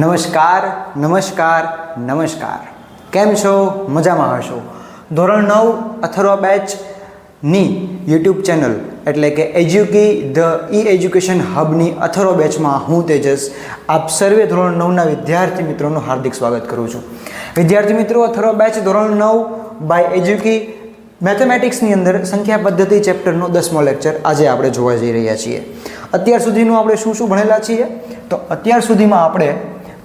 નમસ્કાર નમસ્કાર નમસ્કાર. કેમ છો? મજામાં હશો? ધોરણ નવ અથર્વ બેચની યુટ્યુબ ચેનલ એટલે કે એજ્યુકી ધ ઈ એજ્યુકેશન હબની અથર્વ બેચમાં હું તેજસ આપ સર્વે ધોરણ નવના વિદ્યાર્થી મિત્રોનું હાર્દિક સ્વાગત કરું છું. વિદ્યાર્થી મિત્રો અથર્વ બેચ ધોરણ નવ બાય એજ્યુકી મેથેમેટિક્સની અંદર સંખ્યા પદ્ધતિ ચેપ્ટરનો દસમો લેક્ચર આજે આપણે જોવા જઈ રહ્યા છીએ. અત્યાર સુધીનું આપણે શું શું ભણેલા છીએ? તો અત્યાર સુધીમાં આપણે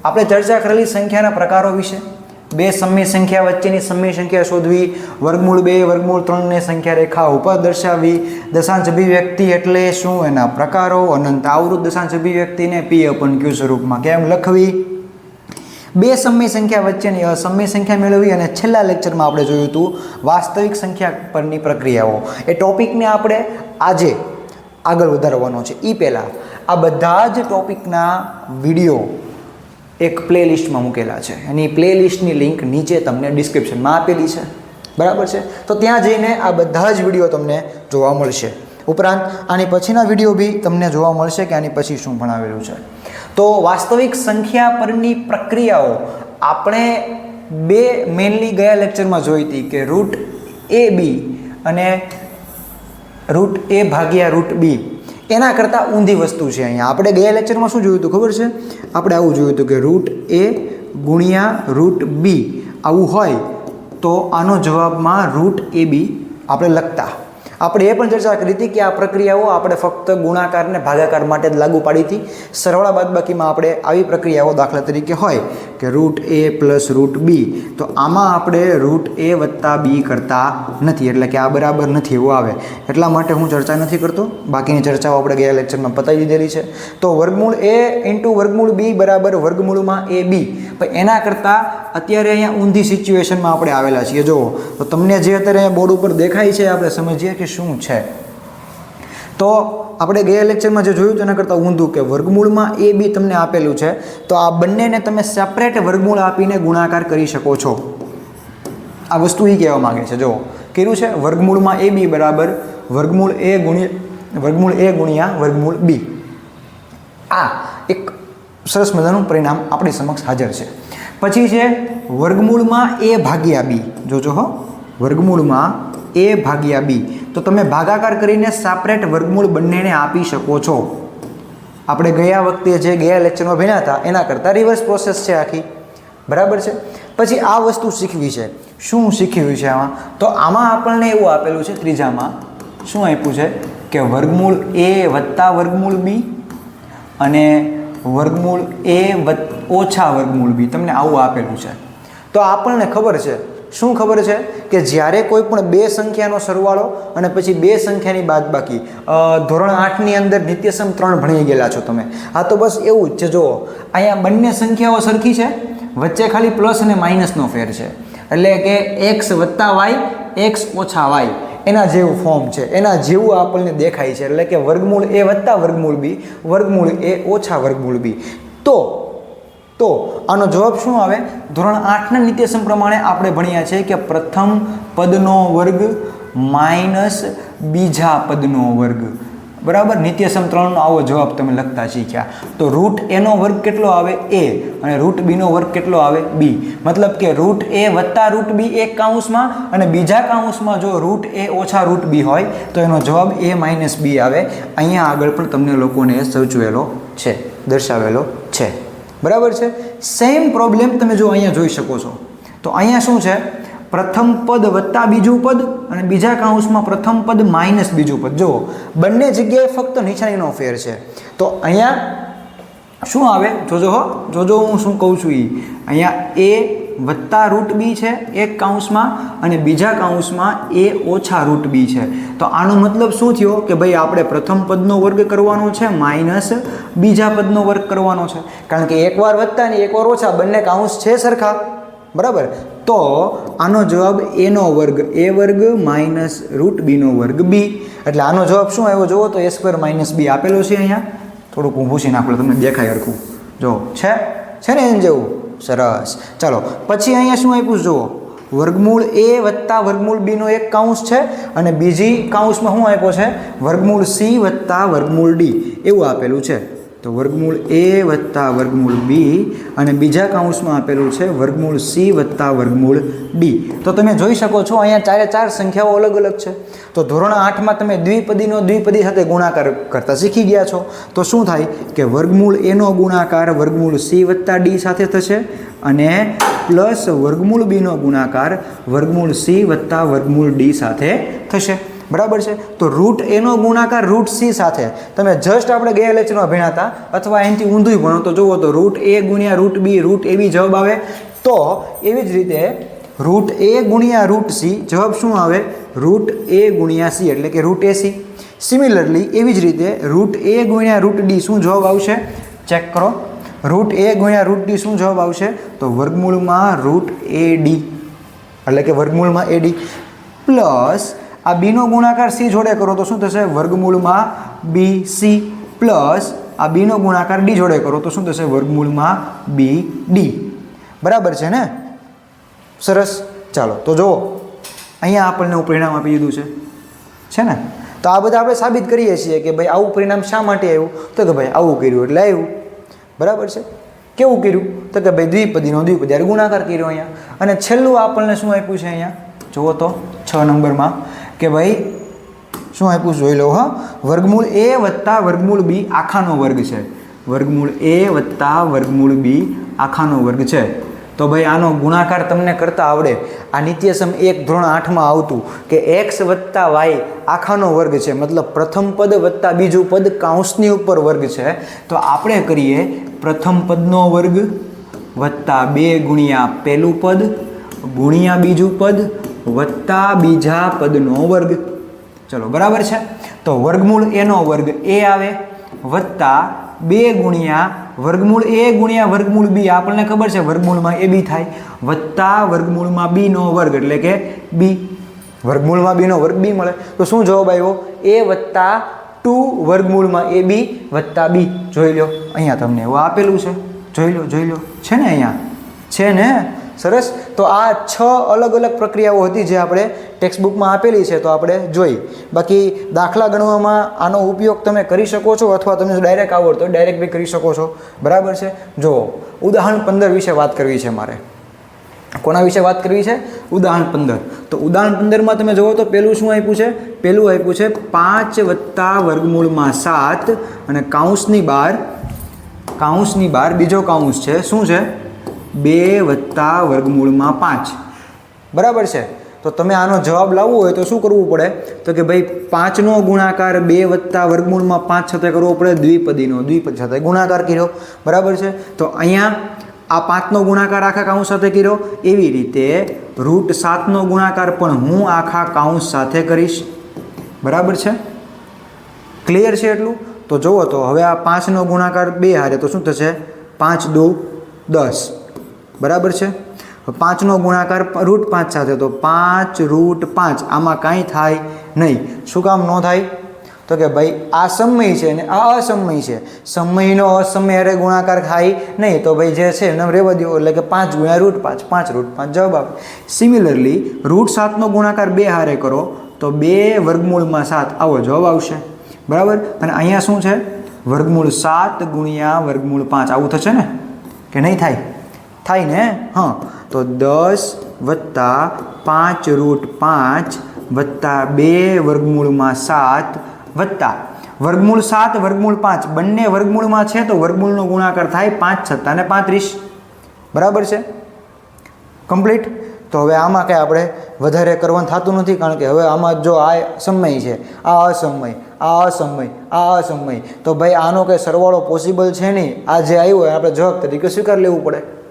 આપણે ચર્ચા કરેલી સંખ્યાના પ્રકારો વિશે. બે સમય સંખ્યા વચ્ચેની સમય સંખ્યા શોધવી, વર્ગમૂળ બે, વર્ગમૂળ ત્રણને સંખ્યા રેખા ઉપર દર્શાવવી, દશાંશ અભિવ્યક્તિ એટલે શું, એના પ્રકારો, અનંત આવૃત દશાંશ અભિવ્યક્તિને પી અપન ક્યુ સ્વરૂપમાં કેમ લખવી? બે સમય સંખ્યા વચ્ચેની અસમય સંખ્યા મેળવી અને છેલ્લા લેક્ચરમાં આપણે જોયું હતું વાસ્તવિક સંખ્યા પરની પ્રક્રિયાઓ. એ ટોપિકને આપણે આજે આગળ વધારવાનો છે. એ પહેલાં આ બધા જ ટોપિકના વીડિયો એક પ્લેલિસ્ટમાં મૂકેલા છે. એની પ્લેલિસ્ટની લિંક નીચે તમને ડિસ્ક્રિપ્શનમાં આપેલી છે. બરાબર છે? તો ત્યાં જઈને આ બધા જ વીડિયો તમને જોવા મળશે. ઉપરાંત, આની પછીના વીડિયો બી તમને જોવા મળશે કે આની પછી શું ભણાવેલું છે. તો વાસ્તવિક સંખ્યા પરની પ્રક્રિયાઓ આપણે બે મેનલી ગયા લેક્ચરમાં જોઈ હતી કે રૂટ એ બી અને રૂટ એ ભાગ્યા રૂટ બી એના કરતાં ઊંધી વસ્તુ છે અહીંયા. આપણે ગયા લેક્ચરમાં શું જોયું હતું ખબર છે? આપણે આવું જોયું હતું કે રૂટ એ ગુણ્યા રૂટ બી આવું હોય તો આનો જવાબમાં રૂટ એ બી આપણે લખતા. આપણે એ પણ ચર્ચા કરી હતી કે આ પ્રક્રિયાઓ આપણે ફક્ત ગુણાકાર ને ભાગાકાર માટે જ લાગુ પાડી હતી. સરવાળા બાદબાકીમાં આપણે આવી પ્રક્રિયાઓ દાખલા તરીકે હોય કે root A plus root B તો આમાં આપણે રૂટ એ વત્તા બી કરતા નથી, એટલે કે આ બરાબર નથી એવું આવે. એટલા માટે હું ચર્ચા નથી કરતો. બાકીની ચર્ચાઓ આપણે ગયા લેક્ચરમાં પતાવી દીધેલી છે. તો વર્ગમૂળ એ ઇન્ટુ વર્ગમૂળ બી બરાબર વર્ગમૂળમાં એ બી પણ એના કરતાં અત્યારે અહીંયા ઊંધી સિચ્યુએશનમાં આપણે આવેલા છીએ. જુઓ, તો તમને જે અત્યારે અહીંયા બોર્ડ ઉપર દેખાય છે, આપણે સમજીએ કે શું છે? તો આપણે ગયા લેક્ચરમાં જે જોયું તેના કરતાં ઊંધું કે વર્ગમૂળમાં એ બી તમને આપેલું છે. તો આ બંનેને તમે સેપરેટ વર્ગમૂળ આપીને ગુણાકાર કરી શકો છો. આ વસ્તુ એ કહેવા માગે છે. જો કર્યું છે? વર્ગમૂળમાં એ બી બરાબર, વર્ગમૂળ એ ગુણ્યા, વર્ગમૂળ એ ગુણ્યા વર્ગમૂળ બી. આ એક સરસ મજાનું પરિણામ આપણી સમક્ષ હાજર છે. પછી છે, વર્ગમૂળમાં એ ભાગ્યા બી. જોજો હો. વર્ગમૂળમાં એ ભાગ્યા બી. તો તમે ભાગાકાર કરીને સાપરેટ વર્ગમૂળ બંનેને આપી શકો છો. આપણે ગયા વખતે જે ગયા લેક્ચરમાં ભણ્યા હતા, એના કરતાં રિવર્સ પ્રોસેસ છે આખી. બરાબર છે? પછી આ વસ્તુ શીખવી છે. શું શીખ્યું છે આમાં? તો આમાં આપણને એવું આપેલું છે, ત્રીજામાં શું આપ્યું છે? કે વર્ગમૂળ એ વત્તા વર્ગમૂળ બી અને વર્ગમૂળ એ ઓછા વર્ગમૂળ બી. તમને આવું આપેલું છે. તો આપણને ખબર છે શું ખબર છે? કે જ્યારે કોઈ પણ બે સંખ્યાનો સરવાળો અને પછી બે સંખ્યાની બાદબાકી ધોરણ આઠની અંદર નિત્યસમ ત્રણ ભણી ગયેલા છો તમે. આ તો બસ એવું જ છે, જુઓ. અહીંયા બંને સંખ્યાઓ સરખી છે, વચ્ચે ખાલી પ્લસ અને માઇનસનો ફેર છે. એટલે કે એક્સ વત્તા વાય, એક્સ ઓછા વાય, એના જેવું ફોર્મ છે. એના જેવું આપણને દેખાય છે. એટલે કે વર્ગમૂળ એ વત્તા વર્ગમૂળ બી, વર્ગમૂળ એ ઓછા વર્ગમૂળ બી. તો તો આનો જવાબ શું આવે? ધોરણ આઠના નિત્યસમ પ્રમાણે આપણે ભણ્યા છે કે પ્રથમ પદનો વર્ગ માઇનસ બીજા પદનો વર્ગ. બરાબર? નિત્યસમ ત્રણનો આવો જવાબ તમે લખતા શીખ્યા. તો રૂટ એનો વર્ગ કેટલો આવે? એ. અને રૂટ બીનો વર્ગ કેટલો આવે? બી. મતલબ કે રૂટ એ વત્તા રૂટ બી એક કાઉન્સમાં અને બીજા કાઉન્સમાં જો રૂટ એ ઓછા રૂટ બી હોય, તો એનો જવાબ એ માઇનસ બી આવે. અહીંયા આગળ પણ તમને લોકોને સૂચવેલો છે, દર્શાવેલો છે. બરાબર છે? સેમ પ્રોબ્લેમ તમે જો અહીંયા જોઈ શકો છો. તો અહીંયા શું છે? પ્રથમ પદ વત્તા બીજું પદ અને બીજા કાઉન્સમાં પ્રથમ પદ માઇનસ બીજું પદ. જુઓ, બંને જગ્યાએ ફક્ત નિશાનીનો ફેર છે. તો અહીંયા શું આવે? જોજો હો, જોજો હું શું કહું છું એ અહીંયા એ વત્તા રૂટ બી છે એક કાઉન્સમાં અને બીજા કાઉન્સમાં એ ઓછા રૂટ બી છે. તો આનો મતલબ શું થયો? કે ભાઈ આપણે પ્રથમ પદનો વર્ગ કરવાનો છે માઇનસ બીજા પદનો વર્ગ કરવાનો છે. કારણ કે એકવાર વત્તા ને એકવાર ઓછા બંને કાઉન્સ છે સરખા. બરાબર? તો આનો જવાબ એનો વર્ગ એ વર્ગ માઇનસ રૂટ બીનો વર્ગ બી એટલે આનો જવાબ શું આવ્યો? જુઓ તો એ સ્ક્વેર માઇનસ બી આપેલો છે અહીંયા. થોડુંક ઊભું છે નાખું તમને દેખાય હરખું. જો, છે? છે ને એમ જેવું? સરસ. ચાલો, પછી અહીંયા શું આપ્યું જુઓ. વર્ગમૂળ એ વત્તા વર્ગમૂળ બીનો એક કાઉન્સ છે અને બીજી કાઉન્સમાં શું આપ્યો છે? વર્ગમૂળ સી વત્તા વર્ગમૂળ ડી એવું આપેલું છે. તો વર્ગમૂળ એ વત્તા વર્ગમૂળ બી અને બીજા કાઉન્સમાં આપેલું છે વર્ગમૂળ સી વત્તા વર્ગમૂળ ડી તો તમે જોઈ શકો છો અહીંયા ચારે ચાર સંખ્યાઓ અલગ અલગ છે. તો ધોરણ આઠમાં તમે દ્વિપદીનો દ્વિપદી સાથે ગુણાકાર કરતા શીખી ગયા છો. તો શું થાય કે વર્ગમૂળ એનો ગુણાકાર વર્ગમૂળ સી વત્તા ડી સાથે થશે અને પ્લસ વર્ગમૂળ બીનો ગુણાકાર વર્ગમૂળ સી વત્તા વર્ગમૂળ ડી સાથે થશે. બરાબર છે? તો રૂટ એનો ગુણાકાર રૂટ સી સાથે. તમે જસ્ટ આપણે ગયા લેક્ચરમાં ભણ્યા અથવા એનાથી ઊંધું ભણો, તો જુઓ તો રૂટ એ ગુણ્યા રૂટ બી રૂટ એવી જવાબ આવે. તો એવી જ રીતે રૂટ એ ગુણ્યા રૂટ સી જવાબ શું આવે? રૂટ એ ગુણ્યા સી એટલે કે રૂટ એ સી સિમિલરલી એવી જ રીતે રૂટ એ ગુણ્યા રૂટ ડી શું જવાબ આવશે? ચેક કરો. રૂટ એ ગુણ્યા રૂટ ડી શું જવાબ આવશે? તો વર્ગમૂળમાં રૂટ એ ડી એટલે કે વર્ગમૂળમાં એ ડી પ્લસ આ બીનો ગુણાકાર સી જોડે કરો તો શું થશે? વર્ગમૂળમાં બી સી પ્લસ આ બીનો ગુણાકાર ડી જોડે કરો તો શું થશે? વર્ગમૂળમાં બી ડી બરાબર છે ને? સરસ. ચાલો, તો જુઓ. અહીંયા આપણને હું પરિણામ આપી દીધું છે. છે ને? તો આ બધા આપણે સાબિત કરીએ છીએ કે ભાઈ આવું પરિણામ શા માટે આવ્યું? તો કે ભાઈ આવું કર્યું એટલે આવ્યું. બરાબર છે? કેવું કર્યું? તો કે ભાઈ દ્વિપદીનો દ્વિપદી. ગુણાકાર કર્યો અહીંયા. અને છેલ્લું આપણને શું આપ્યું છે અહીંયા? જુઓ તો છ નંબરમાં. કે ભાઈ, શું આપ્યું જોઈ લો, હા. વર્ગમૂળ એ વત્તા વર્ગમૂળ બી આખાનો વર્ગ છે. વર્ગમૂળ એ વત્તા વર્ગમૂળ બી આખાનો વર્ગ છે. તો ભાઈ, આનો ગુણાકાર તમને કરતા આવડે. આ નિત્યસમ એક ધોરણ આઠમાં આવતું કે એક્સ વત્તા વાય આખાનો વર્ગ છે. મતલબ પ્રથમ પદ વત્તા બીજું પદ કાઉન્સની ઉપર વર્ગ છે. તો આપણે કરીએ પ્રથમ પદનો વર્ગ વત્તા બે ગુણ્યા પહેલું પદ ગુણ્યા બીજું પદ વત્તા બીજા પદનો વર્ગ. ચલો, બરાબર છે? તો વર્ગમૂળ એનો વર્ગ એ આવે વત્તા બે ગુણ્યા વર્ગમૂળ એ ગુણ્યા વર્ગમૂળ બી. આપણને ખબર છે વર્ગમૂળમાં એ બી થાય. વત્તા વર્ગમૂળમાં બીનો વર્ગ, એટલે કે બી. વર્ગમૂળમાં બીનો વર્ગ બી મળે. તો શું જવાબ આવ્યો? એ વત્તા ટુ વર્ગમૂળમાં એ બી વત્તા બી. જોઈ લો. અહીંયા તમને એવું આપેલું છે. જોઈ લો જોઈ લો. છે ને અહીંયા? છે ને? સરસ? તો આ છ અલગ અલગ પ્રક્રિયાઓ હતી જે આપણે ટેક્સ્ટ બુકમાં આપેલી છે, તો આપણે જોઈ. બાકી દાખલા ગણવામાં આનો ઉપયોગ તમે કરી શકો છો અથવા તમને ડાયરેક્ટ આવડતો ડાયરેક્ટ બી કરી શકો છો. બરાબર છે? જુઓ, ઉદાહરણ પંદર વિશે વાત કરવી છે મારે. કોના વિશે વાત કરવી છે? ઉદાહરણ પંદર. તો ઉદાહરણ પંદરમાં તમે જુઓ તો પેલું શું આપ્યું છે? પેલું આપ્યું છે પાંચ વત્તા વર્ગમૂળમાં સાત અને કાઉન્સની બાર કાઉન્સની બાર બીજો કાઉન્સ છે. શું છે? બે વત્તા વર્ગમૂળમાં પાંચ. બરાબર છે? તો તમે આનો જવાબ લાવવો હોય તો શું કરવું પડે? તો કે ભાઈ, પાંચનો ગુણાકાર બે વત્તા વર્ગમૂળમાં પાંચ સાથે કરવો પડે, દ્વિપદીનો, દ્વિપદ સાથે ગુણાકાર કર્યો. બરાબર છે? તો અહીંયા આ પાંચનો ગુણાકાર આખા કાઉન્સ સાથે કર્યો. એવી રીતે રૂટ સાતનો ગુણાકાર પણ હું આખા કાઉન્સ સાથે કરીશ. બરાબર છે? ક્લિયર છે એટલું? તો જુઓ તો હવે આ પાંચનો ગુણાકાર બે હારે તો શું થશે? પાંચ દો દસ. બરાબર છે? પાંચનો ગુણાકાર રૂટ પાંચ સાથે, તો પાંચ રૂટ પાંચ, આમાં કાંઈ થાય નહીં. શું કામ ન થાય? તો કે ભાઈ, આ સમય છે ને આ અસમય છે. સમયનો અસમય અરે ગુણાકાર થાય નહીં. તો ભાઈ જે છે એમને રહેવા દો એટલે કે પાંચ ગુણ્યા રૂટ પાંચ પાંચ રૂટ પાંચ, જવાબ આપે. સિમિલરલી રૂટ સાતનો ગુણાકાર બે હારે કરો, તો બે વર્ગમૂળમાં સાત, આવો જવાબ આવશે. બરાબર? અને અહીંયા શું છે? વર્ગમૂળ સાત ગુણ્યા વર્ગમૂળ પાંચ. આવું થશે ને? કે નહીં થાય? થાય ને? હા. તો દસ વત્તા પાંચ રૂટ પાંચ વત્તા બે વર્ગમૂળમાં સાત વત્તા. વર્ગમૂળ સાત, વર્ગમૂળ પાંચ. બંને વર્ગમૂળમાં છે તો વર્ગમૂળનો ગુણાકાર થાય પાંચ છત્તા ને પાંત્રીસ. બરાબર છે? કમ્પ્લીટ? તો હવે આમાં કંઈ આપણે વધારે કરવાનું થતું નથી, કારણ કે હવે આમાં જો આ સમય છે, આ અસમય આ અસમય આ અસમય. તો ભાઈ આનો કંઈ સરવાળો પોસિબલ છે નહીં? આ જે આવ્યું હોય, આપણે જવાબ તરીકે સ્વીકાર લેવું પડે.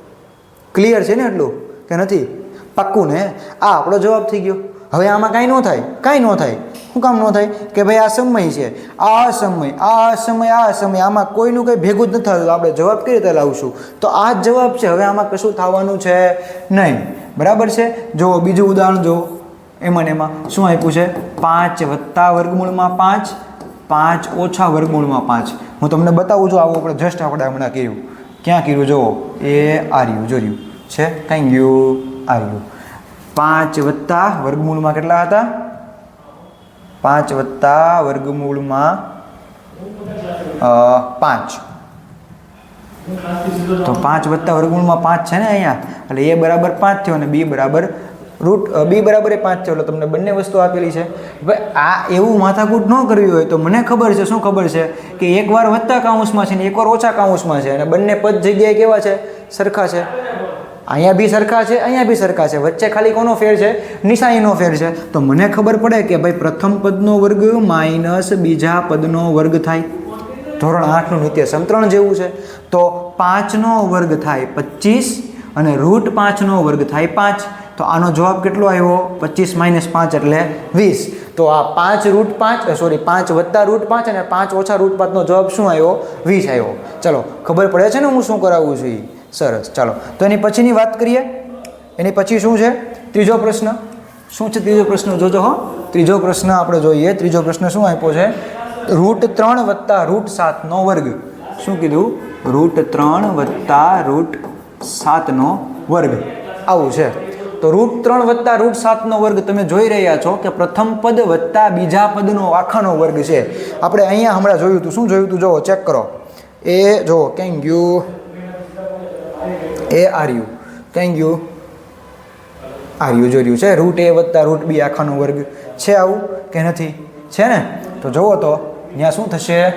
ક્લિયર છે ને એટલું કે નથી? પાક્કું ને? આ આપણો જવાબ થઈ ગયો. હવે આમાં કાંઈ ન થાય, કાંઈ ન થાય. શું કામ ન થાય? કે ભાઈ આ સમય છે, આ અસમય આ અસમય આ સમય, આમાં કોઈનું કંઈ ભેગું જ નથી થતું. આપણે જવાબ કઈ રીતે લાવશું? તો આ જ જવાબ છે, હવે આમાં કશું થવાનું છે નહીં. બરાબર છે? જુઓ, બીજું ઉદાહરણ જુઓ. એમાં એમાં શું આપ્યું છે? પાંચ વત્તા વર્ગમૂળમાં પાંચ પાંચ ઓછા વર્ગમૂળમાં પાંચ. હું તમને બતાવું છું, આવું આપણે જસ્ટ આપણે હમણાં કર્યું. ક્યાં કર્યું? જુઓ, એ આર્યું જોર્યું છે? થેન્ક યુ આર્યું પાંચ વત્તા વર્ગમૂળમાં કેટલા હતા? પાંચ વત્તા વર્ગમૂળમાં પાંચ. તો પાંચ વત્તા વર્ગમૂળમાં પાંચ છે ને અહીંયા? એટલે એ બરાબર પાંચ થયો અને બી બરાબર રૂટ બી બરાબર પાંચ છે, એટલે તમને બંને વસ્તુ આપેલી છે. હવે આ એવું માથાકૂટ ન કરવી હોય તો મને ખબર છે, શું ખબર છે કે એકવાર વત્તા કાઉન્સમાં છે ને એકવાર ઓછા કાઉન્સમાં છે અને બંને પદ જગ્યાએ કેવા છે? સરખા છે. અહીંયા બી સરખા છે, અહીંયા બી સરખા છે. વચ્ચે ખાલી કોનો ફેર છે? નિશાનીનો ફેર છે. તો મને ખબર પડે કે ભાઈ પ્રથમ પદનો વર્ગ માઇનસ બીજા પદનો વર્ગ થાય. ધોરણ આઠનું નિત્ય સંતરણ જેવું છે. તો પાંચનો વર્ગ થાય પચીસ અને રૂટ પાંચનો વર્ગ થાય પાંચ. તો આનો જવાબ કેટલો આવ્યો? પચીસ માઇનસ પાંચ એટલે વીસ. તો આ પાંચ રૂટ પાંચ સોરી પાંચ વત્તા રૂટ પાંચ અને પાંચ ઓછા રૂટ પાંચનો જવાબ શું આવ્યો? વીસ આવ્યો. ચલો, ખબર પડે છે ને હું શું કરાવું છું એ સરસ, ચાલો. તો એની પછીની વાત કરીએ. એની પછી શું છે? ત્રીજો પ્રશ્ન. શું છે ત્રીજો પ્રશ્ન? જોજો હો. ત્રીજો પ્રશ્ન આપણે જોઈએ. ત્રીજો પ્રશ્ન શું આપ્યો છે? રૂટ ત્રણ વત્તા રૂટ સાતનો વર્ગ. શું કીધું? રૂટ ત્રણ વત્તા રૂટ સાતનો વર્ગ. આવું છે. તો રૂટ ત્રણ વત્તા રૂટ સાતનો વર્ગ તમે જોઈ રહ્યા છો કે પ્રથમ પદ વત્તા બીજા પદનો આખાનો વર્ગ છે. આપણે અહીંયા હમણાં જોયું હતું. શું જોયું હતું? જુઓ, ચેક કરો. એ, જુઓ, કેમ ગયું? એ આર યુ કેમ ગયું? આર યુ જોઈ રહ્યું છે. રૂટ એ વત્તા રૂટ બી આખાનો વર્ગ છે આવું કે નથી? છે ને? તો જુઓ તો ત્યાં શું થશે?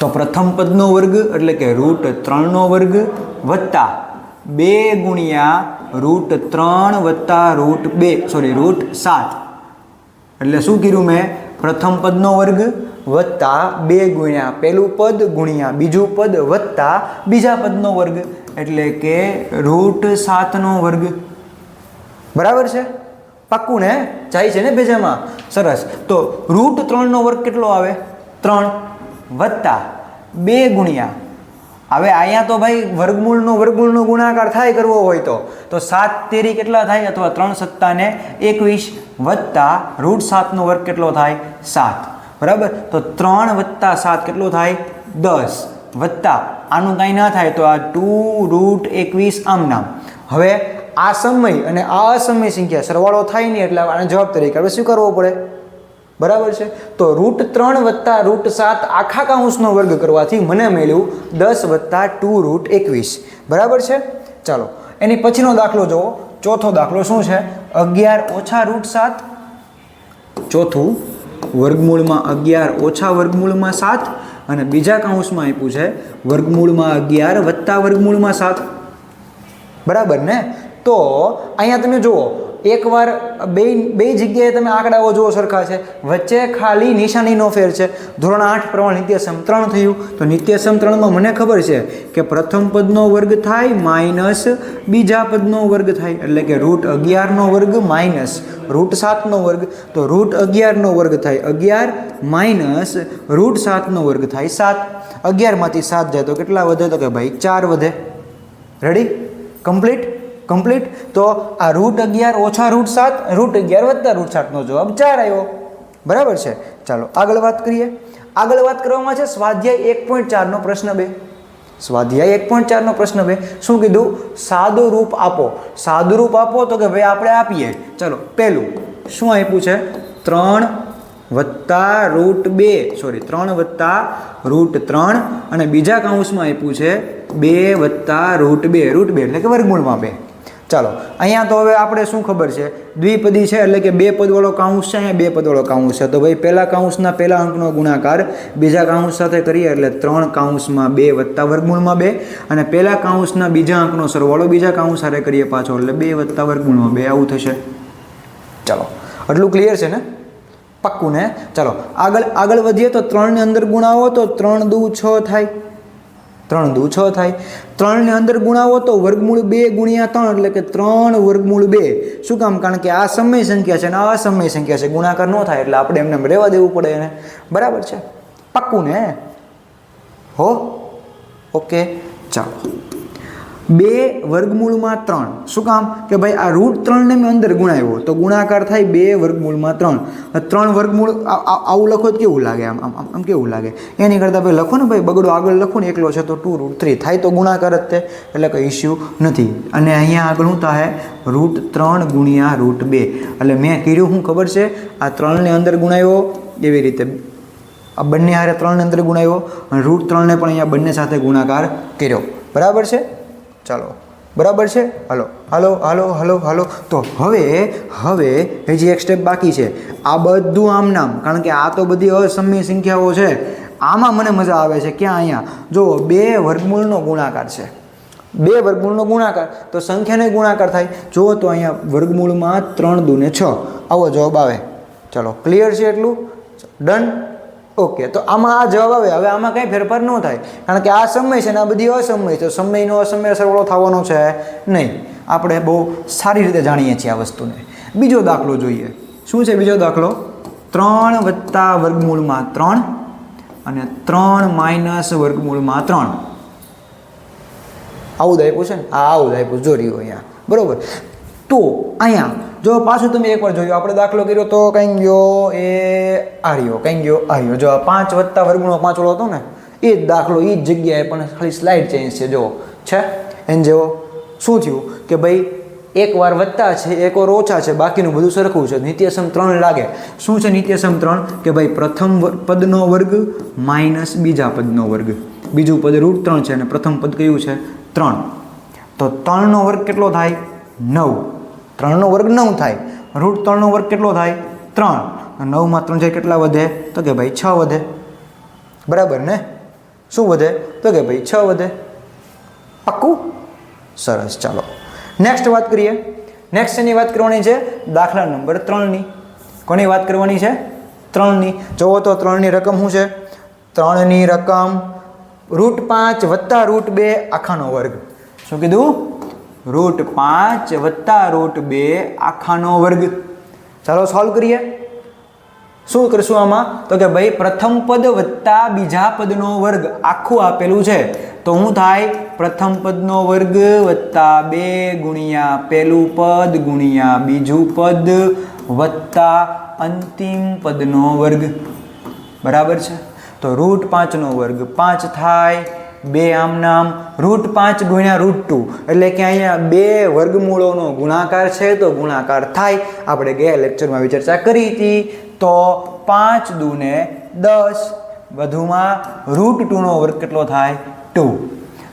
તો પ્રથમ પદનો વર્ગ એટલે કે રૂટ ત્રણનો વર્ગ વત્તા બે ગુણ્યા રૂટ ત્રણ વત્તા રૂટ બે. સોરી રૂટ સાત. એટલે શું કર્યું મેં? પ્રથમ પદનો વર્ગ વત્તા બે ગુણ્યા પહેલું પદ ગુણ્યા બીજું પદ વત્તા બીજા પદનો વર્ગ. એટલે કે રૂટ સાતનો વર્ગ. બરાબર છે? પાક્કું ને? જાય છે ને ભેજામાં? સરસ. તો રૂટ ત્રણનો વર્ગ કેટલો આવે? ત્રણ. વત્તા બે ગુણ્યા હવે અહીંયા તો ભાઈ વર્ગમૂળનો વર્ગમૂળનો ગુણાકાર થાય કરવો હોય તો. તો સાત તેરી કેટલા થાય અથવા ત્રણ સત્તાને એકવીસ વત્તા રૂટ સાતનો વર્ગ કેટલો થાય? સાત. બરાબર? તો ત્રણ વત્તા સાત કેટલો થાય? દસ. વત્તા. આનું કાંઈ ના થાય તો આ ટુ રૂટ એકવીસ આમ નામ. હવે આ સમય અને આ અસમય સંખ્યા સરવાળો થાય નહીં એટલે આને જવાબ તરીકે હવે શું કરવો પડે? બરાબર છે? તો રૂટ ત્રણ વત્તા રૂટ સાત આખા કાઉન્સનો વર્ગ કરવાથી મને મળ્યું દસ વત્તા ટુ રૂટ એકવીસ. બરાબર છે? ચાલો, એની પછીનો દાખલો જુઓ. ચોથો દાખલો શું છે? અગિયાર ઓછા રૂટ સાત. ચોથું વર્ગમૂળમાં અગિયાર ઓછા વર્ગમૂળમાં સાત. અને બીજા કાઉન્સમાં આપ્યું છે વર્ગમૂળમાં અગિયાર વત્તા વર્ગમૂળમાં સાત. બરાબર ને? તો અહીંયા તમે જુઓ એકવાર બે બે જગ્યાએ તમે આંકડાઓ જુઓ સરખા છે. વચ્ચે ખાલી નિશાનીનો ફેર છે. ધોરણ આઠ પ્રમાણે નિત્યસમ ત્રણ થયું. તો નિત્યસમ ત્રણમાં મને ખબર છે કે પ્રથમ પદનો વર્ગ થાય માઇનસ બીજા પદનો વર્ગ થાય. એટલે કે રૂટ અગિયારનો વર્ગ માઇનસ રૂટ સાતનો વર્ગ. તો રૂટ અગિયારનો વર્ગ થાય અગિયાર માઇનસ રૂટ સાતનો વર્ગ થાય સાત. અગિયારમાંથી સાત જાય તો કેટલા વધે? તો કે ભાઈ ચાર વધે. રેડી કમ્પ્લીટ કમ્પ્લીટ તો આ રૂટ અગિયાર ઓછા રૂટ સાત રૂટ અગિયાર વત્તા રૂટ સાતનો જવાબ ચાર આવ્યો. બરાબર છે? ચાલો, આગળ વાત કરીએ. આગળ વાત કરવામાં છે સ્વાધ્યાય એક પોઈન્ટ ચારનો પ્રશ્ન બે. સ્વાધ્યાય એક પોઈન્ટ ચારનો પ્રશ્ન બે. શું કીધું? સાદું રૂપ આપો. સાદું રૂપ આપો તો કે ભાઈ આપણે આપીએ. ચલો, પહેલું, શું આપ્યું છે? ત્રણ વત્તા રૂટ બે. સોરી ત્રણ વત્તા રૂટ ત્રણ. અને બીજા કાઉન્સમાં આપ્યું છે બે વત્તા રૂટ બે. રૂટ બે એટલે કે વર્ગમૂળમાં બે. ચાલો, અહીંયા તો હવે આપણે શું ખબર છે? દ્વિપદી છે એટલે કે બે પદવાળો કાઉન્સ છે અહીંયા બે પદવાળો કાઉન્સ છે. તો ભાઈ, પહેલા કાઉન્સના પહેલા અંકનો ગુણાકાર, બીજા કાઉન્સ સાથે કરીએ એટલે ત્રણ કાઉન્સમાં બે વત્તા વર્ગમૂળમાં બે અને પહેલા કાઉન્સના બીજા અંકનો સરવાળો બીજા કાઉન્સ સાથે કરીએ પાછો એટલે બે વત્તા વર્ગમૂળમાં બે. આવું થશે. ચાલો, આટલું ક્લિયર છે ને? પાક્કું ને? ચાલો, આગળ આગળ વધીએ તો ત્રણની અંદર ગુણાવો તો ત્રણ દુ છ થાય. ત્રણ દુ છ થાય. ત્રણની અંદર ગુણાવો તો વર્ગમૂળ બે ગુણ્યા ત્રણ એટલે કે ત્રણ વર્ગમૂળ બે. શું કામ? કારણ કે આ સમય સંખ્યા છે અને આ અસમય સંખ્યા છે. ગુણાકાર ન થાય એટલે આપણે એમને રહેવા દેવું પડે એને. બરાબર છે? પાક્કું ને? હો? ઓકે, ચાલો. બે વર્ગમૂળમાં ત્રણ. શું કામ? કે ભાઈ આ રૂટ ત્રણને મેં અંદર ગુણાવ્યો. તો ગુણાકાર થાય બે વર્ગમૂળમાં ત્રણ. ત્રણ વર્ગમૂળ આવું લખો તો કેવું લાગે? આમ આમ, આમ- કેવું લાગે? એની કરતાં ભાઈ લખો ને ભાઈ, બગડો આગળ લખો ને એકલો છે તો ટુ રૂટ થ્રી થાય તો ગુણાકાર જ તે, એટલે કંઈ ઇસ્યુ નથી. અને અહીંયા આગળ શું થાય રૂટ ત્રણ ગુણ્યા રૂટ બે. એટલે મેં કર્યું, શું ખબર છે? આ ત્રણને અંદર ગુણાવ્યો એવી રીતે. આ બંને હારે ત્રણને અંદર ગુણાવ્યો અને રૂટ ત્રણને પણ અહીંયા બંને સાથે ગુણાકાર કર્યો. બરાબર છે? ચાલો. બરાબર છે? હલો. હાલો હાલો હાલો હાલો. તો હવે હવે હજી એક સ્ટેપ બાકી છે. આ બધું આમ નામ, કારણ કે આ તો બધી અસમ્ય સંખ્યાઓ છે. આમાં મને મજા આવે છે ક્યાં અહીંયા, જો બે વર્ગમૂળનો ગુણાકાર છે. બે વર્ગમૂળનો ગુણાકાર, તો સંખ્યાને ગુણાકાર થાય. જુઓ તો અહીંયા વર્ગમૂળમાં ત્રણ દુને છ. આવો જવાબ આવે. ચલો ક્લિયર છે એટલું? ડન? ઓકે, તો આમાં આ જવાબ આવે. હવે આમાં કંઈ ફેરફાર ન થાય, કારણ કે આ સમય છે ને આ બધી અસમય તો સમયનો અસમય સરવાળો થવાનો છે નહીં. આપણે બહુ સારી રીતે જાણીએ છીએ આ વસ્તુને. બીજો દાખલો જોઈએ. શું છે બીજો દાખલો? ત્રણ વત્તા વર્ગમૂળમાં ત્રણ અને ત્રણ માઇનસ વર્ગમૂળમાં ત્રણ. આવું જ છે ને? આ આવું જ આપ્યું જો રહ્યું અહીંયા. બરોબર. તો અહીંયા, જો પાછું તમે એકવાર જોયું આપણે દાખલો કર્યો તો કંઈ ગયો, એ આર્યો, કંઈ ગયો, આર્યો. જો પાંચ વત્તા વર્ગુણો પાંચળો હતો ને, એ જ દાખલો, એ જ જગ્યાએ પણ ખાલી સ્લાઇડ ચેન્જ છે જો છે? એને જેવો, શું થયું? કે ભાઈ, એક વાર વત્તા છે, એક વાર ઓછા છે, બાકીનું બધું સરખું છે. નિત્યસમ ત્રણ લાગે. શું છે નિત્યસમ ત્રણ? કે ભાઈ, પ્રથમ પદનો વર્ગ માઇનસ બીજા પદનો વર્ગ. બીજું પદ રૂટ ત્રણ છે અને પ્રથમ પદ કયું છે? ત્રણ. તો ત્રણનો વર્ગ કેટલો થાય? નવ. ત્રણનો વર્ગ નવ થાય. રૂટ ત્રણનો વર્ગ કેટલો થાય? ત્રણ. નવમાં ત્રણ જાય કેટલા વધે? તો કે ભાઈ છ વધે. બરાબર ને? શું વધે? તો કે ભાઈ છ વધે. પાક્કું? સરસ, ચાલો. નેક્સ્ટ વાત કરીએ. નેક્સ્ટ એની વાત કરવાની છે દાખલા નંબર ત્રણની. કોની વાત કરવાની છે? ત્રણની. જુઓ તો ત્રણની રકમ શું છે? ત્રણની રકમ રૂટ પાંચ વત્તા રૂટ બે આખાનો વર્ગ. શું કીધું? રૂટ પાંચ વત્તા રૂટ બે આખાનો વર્ગ. ચાલો સોલ્વ કરીએ. શું કરશું આમાં? તો કે ભાઈ, પ્રથમ પદ વત્તા બીજા પદનો વર્ગ આખું આપેલું છે. તો શું થાય, પ્રથમ પદનો વર્ગ વત્તા બે ગુણ્યા પહેલું પદ ગુણ્યા બીજું પદ વત્તા અંતિમ પદનો વર્ગ. બરાબર છે? તો રૂટ પાંચનો વર્ગ પાંચ થાય બે આમ નામ રૂટ પાંચ ગુણ્યા રૂટ ટુ. એટલે કે અહીંયા બે વર્ગમૂળોનો ગુણાકાર છે તો ગુણાકાર થાય. આપણે ગયા લેક્ચરમાં આવી ચર્ચા કરી હતી. તો પાંચ દુને દસ. વધુમાં રૂટ ટુનો વર્ગ કેટલો થાય? ટુ.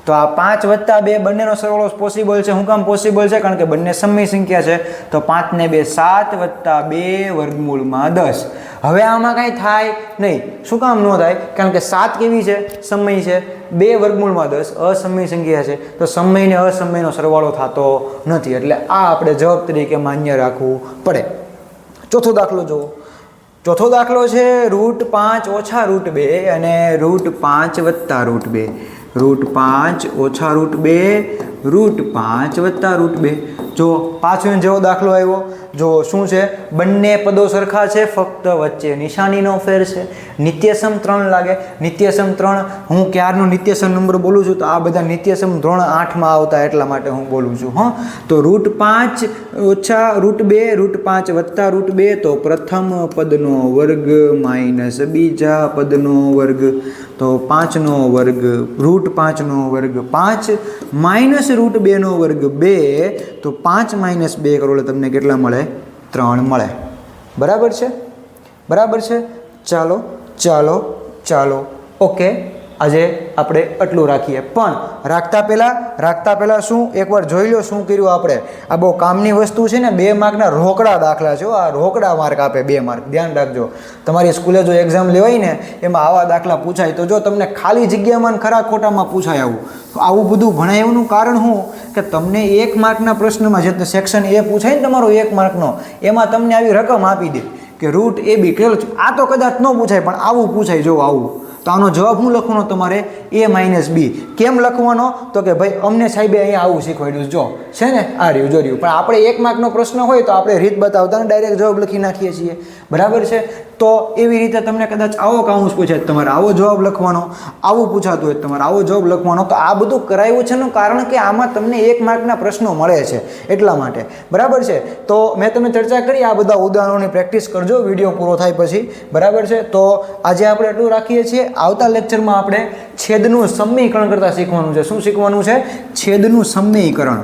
તો આ પાંચ વત્તા બે બંનેનો સરવાળો પોસિબલ છે. શું કામ પોસિબલ છે? કારણ કે બંને સમય સંખ્યા છે. તો પાંચને બે સાત વત્તા બે વર્ગમૂળમાં દસ. હવે આમાં કાંઈ થાય નહીં. શું કામ ન થાય? કારણ કે સાત કેવી છે? સમય છે. બે વર્ગમૂળમાં દસ. અસમય સંખ્યા છે. તો સમય ને અસમયનો સરવાળો થતો નથી. એટલે આ આપણે જવાબ તરીકે માન્ય રાખવું પડે. ચોથો દાખલો જુઓ. ચોથો દાખલો છે રૂટ પાંચ ઓછા રૂટ બે અને રૂટ પાંચ વત્તા રૂટ બે. રૂટ પાંચ ઓછા રૂટ બે રૂટ પાંચ વત્તા રૂટ બે. જો પાછો જેવો દાખલો આવ્યો, જો શું છે? બંને પદો સરખા છે, ફક્ત વચ્ચે નિશાનીનો ફેર છે. નિત્યસમ ત્રણ લાગે. નિત્યસમ ત્રણ, હું ક્યારનો નિત્યસમ નંબર બોલું છું? તો આ બધા નિત્યસમ ધોરણ આઠમાં આવતા એટલા માટે હું બોલું છું, હં. તો રૂટ પાંચ ઓછા રૂટ બે, રૂટ પાંચ વત્તા રૂટ બે, તો પ્રથમ પદનો વર્ગ માઇનસ બીજા પદનો વર્ગ. તો પાંચનો વર્ગ રૂટ પાંચનો વર્ગ પાંચ, માઇનસ રૂટ બેનો વર્ગ બે, તો પાંચ માઇનસ બે કરો એટલે તમને કેટલા મળે? ત્રણ મળે. બરાબર છે? બરાબર છે? ચાલો ચાલો ચાલો. ઓકે આજે આપણે આટલું રાખીએ. પણ રાખતા પહેલાં રાખતા પહેલાં શું? એકવાર જોઈ લો શું કર્યું આપણે. આ બહુ કામની વસ્તુ છે ને, બે માર્કના રોકડા દાખલા છે આ રોકડા માર્ક આપે બે માર્ક. ધ્યાન રાખજો. તમારી સ્કૂલે જો એક્ઝામ લેવાય ને, એમાં આવા દાખલા પૂછાય. તો જો તમને ખાલી જગ્યામાં ખરા ખોટામાં પૂછાય આવું. તો આવું બધું ભણાવવાનું કારણ શું? કે તમને એક માર્કના પ્રશ્નમાં જે સેક્શન એ પૂછાય ને તમારો એક માર્કનો, એમાં તમને આવી રકમ આપી દે. કે રૂટ એ બી આ તો કદાચ ન પૂછાય, પણ આવું પૂછાય જો આવું. તો આનો જવાબ શું લખવાનો તમારે? એ માઇનસ બી કેમ લખવાનો? તો કે ભાઈ, અમને સાહેબે અહીંયા આવું શીખવાડ્યું. જો, છે ને? આ રહ્યું, જો રહ્યું. પણ આપણે એક માર્કનો પ્રશ્ન હોય તો આપણે રીત બતાવતા ડાયરેક્ટ જવાબ લખી નાખીએ છીએ. બરાબર છે? તો એવી રીતે તમને કદાચ આવો કાઉન્સ પૂછે. તમારે આવો જવાબ લખવાનો, આવું પૂછાતું હોય તમારે આવો જવાબ લખવાનો. તો આ બધું કરાયું છે એનું કારણ કે આમાં તમને એક માર્કના પ્રશ્નો મળે છે એટલા માટે. બરાબર છે? તો મેં તમે ચર્ચા કરી, આ બધા ઉદાહરણોની પ્રેક્ટિસ કરજો. વીડિયો પૂરો થાય પછી. બરાબર છે? તો આજે આપણે એટલું રાખીએ છીએ. આવતા લેક્ચરમાં આપણે છેદનું સમીકરણ કરતાં શીખવાનું છે. શું શીખવાનું છે? છેદનું સમીકરણ.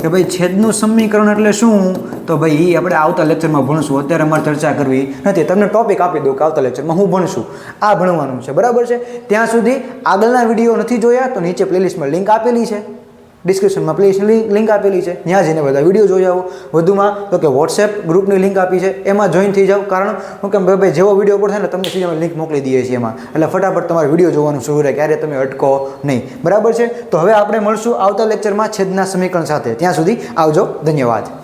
કે ભાઈ છેદનું સમીકરણ એટલે શું? તો ભાઈ એ આપણે આવતા લેક્ચરમાં ભણશું. અત્યારે અમારે ચર્ચા કરવી નથી. તમને ટોપિક આપી દઉં કે આવતા લેક્ચરમાં હું ભણશું. આ ભણવાનું છે. બરાબર છે? ત્યાં સુધી આગળના વીડિયો નથી જોયા તો નીચે પ્લેલિસ્ટમાં લિંક આપેલી છે. ડિસ્ક્રિપ્શનમાં પ્લેલિસ્ટ લિંક આપેલી છે. ત્યાં જઈને બધા વીડિયો જોઈ આવો. વધુમાં, તો કે વોટ્સએપ ગ્રુપની લિંક આપી છે. એમાં જોઈન થઈ જાઓ. કારણ, હું કે ભાઈ જેવો વીડિયો પર થાય ને, તમને સીધા લિંક મોકલી દઈએ છીએ એમાં. એટલે ફટાફટ તમારે વીડિયો જોવાનું શરૂ રહે ક્યારે તમે અટકો નહીં. બરાબર છે? તો હવે આપણે મળશું આવતા લેક્ચરમાં છેદના સમીકરણ સાથે. ત્યાં સુધી આવજો. ધન્યવાદ.